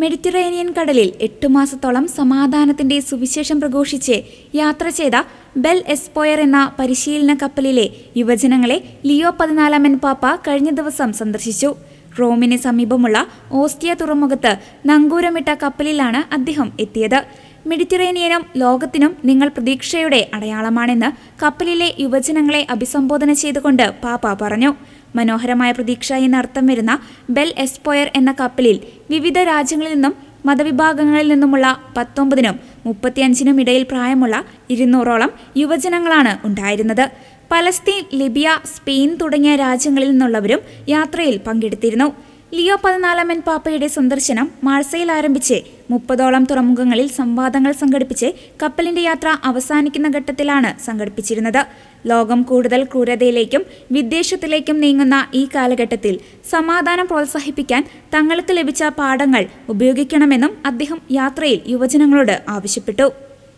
Mediterranean കടലിൽ എട്ടു മാസത്തോളം സമാധാനത്തിന്റെ സുവിശേഷം പ്രഘോഷിച്ച് യാത്ര ചെയ്ത ബെൽ എസ്പോയർ എന്ന പരിശീലന കപ്പലിലെ യുവജനങ്ങളെ ലിയോ പതിനാലാമൻ പാപ്പ കഴിഞ്ഞ ദിവസം സന്ദർശിച്ചു. റോമിന് സമീപമുള്ള ഓസ്റ്റിയ തുറമുഖത്ത് നങ്കൂരമിട്ട കപ്പലിലാണ് അദ്ദേഹം എത്തിയത്. മെഡിറ്ററേനിയനും ലോകത്തിനും നിങ്ങൾ പ്രതീക്ഷയുടെ അടയാളമാണെന്ന് കപ്പലിലെ യുവജനങ്ങളെ അഭിസംബോധന ചെയ്തുകൊണ്ട് പാപ്പ പറഞ്ഞു. മനോഹരമായ പ്രതീക്ഷ എന്നർത്ഥം വരുന്ന ബെൽ എസ്പോയർ എന്ന കപ്പലിൽ വിവിധ രാജ്യങ്ങളിൽ നിന്നും മതവിഭാഗങ്ങളിൽ നിന്നുമുള്ള പത്തൊമ്പതിനും മുപ്പത്തിയഞ്ചിനും ഇടയിൽ പ്രായമുള്ള ഇരുന്നൂറോളം യുവജനങ്ങളാണ് ഉണ്ടായിരുന്നത്. പലസ്തീൻ ലിബിയ സ്പെയിൻ തുടങ്ങിയ രാജ്യങ്ങളിൽ നിന്നുള്ളവരും യാത്രയിൽ പങ്കെടുത്തിരുന്നു. ലിയോ പതിനാലാമൻ പാപ്പയുടെ സന്ദർശനം മാഴ്സയിൽ ആരംഭിച്ച് മുപ്പതോളം തുറമുഖങ്ങളിൽ സംവാദങ്ങൾ സംഘടിപ്പിച്ച് കപ്പലിന്റെ യാത്ര അവസാനിക്കുന്ന ഘട്ടത്തിലാണ് സംഘടിപ്പിച്ചിരുന്നത്. ലോകം കൂടുതൽ ക്രൂരതയിലേക്കും വിദ്വേഷത്തിലേക്കും നീങ്ങുന്ന ഈ കാലഘട്ടത്തിൽ സമാധാനം പ്രോത്സാഹിപ്പിക്കാൻ തങ്ങൾക്ക് ലഭിച്ച പാഠങ്ങൾ ഉപയോഗിക്കണമെന്നും അദ്ദേഹം യാത്രയിൽ യുവജനങ്ങളോട് ആവശ്യപ്പെട്ടു.